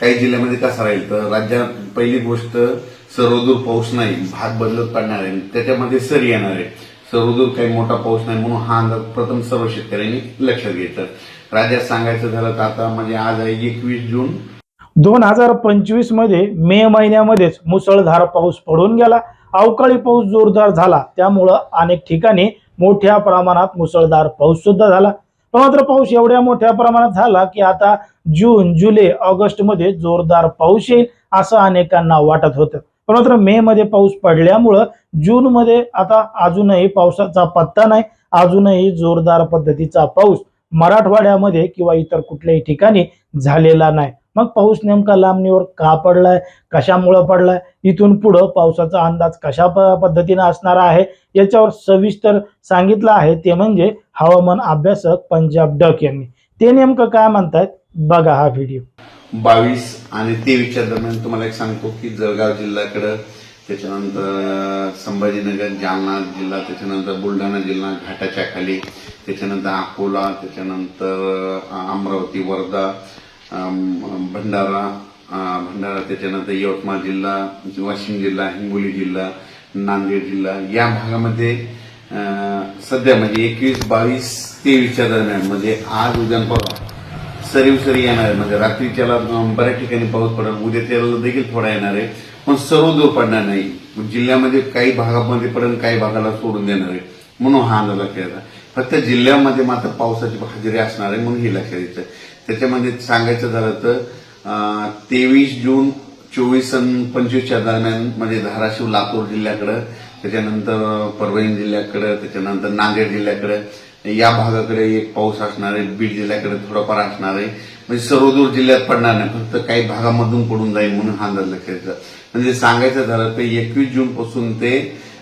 काही जिल्ह्यामध्ये कसा राहील तर राज्यात पहिली गोष्ट सर्वदूर पाऊस नाही भाग बदलत पडणार आहे त्याच्यामध्ये सर येणार आहे. सर्वदूर काही मोठा पाऊस नाही म्हणून हा अंदाज प्रथम सर्व शेतकऱ्यांनी लक्षात घेतला राज्यात सांगायचं झालं तर आता म्हणजे आज आहे एकवीस जून. दोन हजार पंचवीसमध्ये मे महिन्यामध्येच मुसळधार पाऊस पडून गेला. अवकाळी पाऊस जोरदार झाला. त्यामुळं अनेक ठिकाणी मोठ्या प्रमाणात मुसळधार पाऊस सुद्धा झाला. पण मात्र पाऊस एवढ्या मोठ्या प्रमाणात झाला की आता जून जुलै ऑगस्टमध्ये जोरदार पाऊस येईल असं अनेकांना वाटत होतं. पण मात्र मे मध्ये पाऊस पडल्यामुळं जून मध्ये आता अजूनही पावसाचा पत्ता नाही. अजूनही जोरदार पद्धतीचा पाऊस मराठवाड्यामध्ये किंवा इतर कुठल्याही ठिकाणी झालेला नाही. मग पाऊस नेमका लांबणीवर का पडलाय? कशामुळं पडलाय? इथून पुढं पावसाचा अंदाज कशा पद्धतीनं असणार आहे? याच्यावर सविस्तर सांगितलं आहे ते म्हणजे हवामान अभ्यासक पंजाब डक यांनी. ते नेमकं काय म्हणतायत? बघा हा व्हिडिओ. बावीस आणि तेवीसच्या दरम्यान तुम्हाला एक सांगतो की जळगाव जिल्ह्याकडं त्याच्यानंतर संभाजीनगर जालना जिल्हा त्याच्यानंतर बुलढाणा जिल्हा घाटाच्या खाली त्याच्यानंतर अकोला त्याच्यानंतर अमरावती वर्धा भंडारा भंडारा त्याच्यानंतर यवतमाळ जिल्हा वाशिम जिल्हा हिंगोली जिल्हा नांदेड जिल्हा. या भागामध्ये सध्या म्हणजे एकवीस बावीस तेवीसच्या दरम्यान म्हणजे आज उद्या आणि परवा सरी येणार आहे. म्हणजे रात्रीच्याला बऱ्याच ठिकाणी पाऊस पडेल. उद्या त्याला देखील थोडा येणार आहे. पण सर्व दूर पडणार नाही. जिल्ह्यामध्ये काही भागामध्ये पडेल काही भागाला सोडून देणार आहे. म्हणून हा अंदाज केला फक्त जिल्ह्यामध्ये मात्र पावसाची हजेरी असणार आहे म्हणून हे लक्षात द्यायचं त्याच्यामध्ये सांगायचं झालं तर तेवीस जून चोवीस आणि पंचवीसच्या दरम्यान म्हणजे धाराशिव लातूर जिल्ह्याकडं त्याच्यानंतर परभणी जिल्ह्याकडं त्याच्यानंतर नांदेड जिल्ह्याकडं या भागाकडे एक पाऊस असणार आहे बीड जिल्ह्याकडे थोडाफार असणार आहे. म्हणजे सर्वदूर जिल्ह्यात पडणार नाही फक्त काही भागामधून पडून जाईल म्हणून हा अंदाज लक्षात म्हणजे सांगायचं झालं तर एकवीस जून पासून ते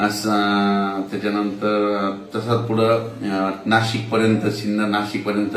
असं त्याच्यानंतर तसंच पुढं नाशिक पर्यंत सिन्नर नाशिक पर्यंत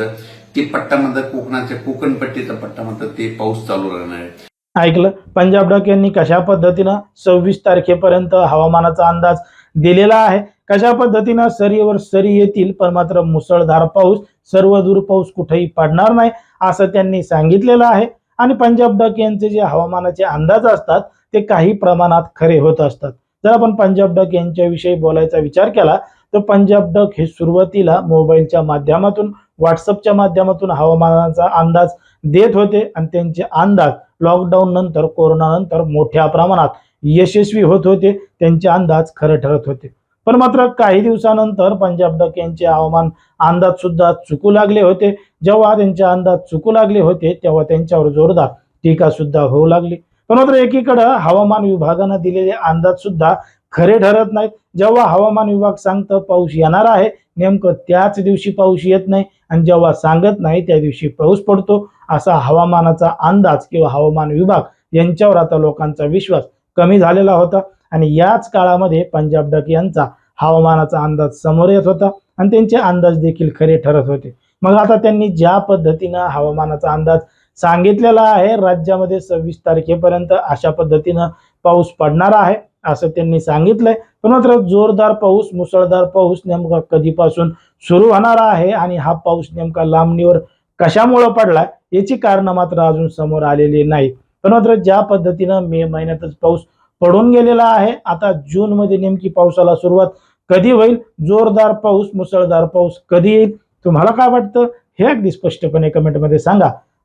ते म्हणतात कोकणाच्या कोकण पट्टीचा पट्ट्यामध्ये ते पाऊस चालू राहणार आहे. ऐकलं? पंजाब डॉक यांनी कशा पद्धतीनं सव्वीस तारखेपर्यंत हवामानाचा अंदाज दिलेला आहे? कशा पद्धतीनं सरीवर सरी येतील पण मात्र मुसळधार पाऊस सर्व दूर पाऊस कुठेही पडणार नाही असं त्यांनी सांगितलेलं आहे. आणि पंजाब डॉक यांचे जे हवामानाचे अंदाज असतात ते काही प्रमाणात खरे होत असतात. जर आपण पंजाब डक यांच्याविषयी बोलायचा विचार केला तर पंजाब डक हे सुरुवातीला मोबाईलच्या माध्यमातून व्हॉट्सअपच्या माध्यमातून हवामानाचा अंदाज देत होते आणि त्यांचे अंदाज लॉकडाऊन नंतर कोरोना नंतर मोठ्या प्रमाणात यशस्वी होत होते. त्यांचे अंदाज खरे ठरत होते. पण मात्र काही दिवसानंतर पंजाब डक यांचे हवामान अंदाज सुद्धा चुकू लागले होते. जेव्हा त्यांचे अंदाज चुकू लागले होते तेव्हा त्यांच्यावर जोरदार टीका सुद्धा होऊ लागली. मात्र एकीकडं हवामान विभागानं दिलेले अंदाज सुद्धा खरे ठरत नाहीत. जेव्हा हवामान विभाग सांगतं पाऊस येणार आहे नेमकं त्याच दिवशी पाऊस येत नाही आणि जेव्हा सांगत नाही त्या दिवशी पाऊस पडतो असा हवामानाचा अंदाज किंवा हवामान विभाग यांच्यावर आता लोकांचा विश्वास कमी झालेला होता. आणि याच काळामध्ये पंजाब डक यांचा हवामानाचा अंदाज समोर येत होता आणि त्यांचे अंदाज देखील खरे ठरत होते. मग आता त्यांनी ज्या पद्धतीनं हवामानाचा अंदाज सांगितलेलं आहे राज्यामध्ये सव्वीस तारखेपर्यंत अशा पद्धतीनं पाऊस पडणार आहे असं त्यांनी सांगितलंय. पण मात्र जोरदार पाऊस मुसळधार पाऊस नेमका कधीपासून सुरू होणार आहे आणि हा पाऊस नेमका लांबणीवर कशामुळं पडला याची कारण मात्र अजून समोर आलेली नाहीत. पण मात्र ज्या पद्धतीनं मे महिन्यातच पाऊस पडून गेलेला आहे आता जून मध्ये नेमकी पावसाला सुरुवात कधी होईल जोरदार पाऊस मुसळधार पाऊस कधी येईल तुम्हाला काय वाटतं हे अगदी स्पष्टपणे कमेंटमध्ये सांगा.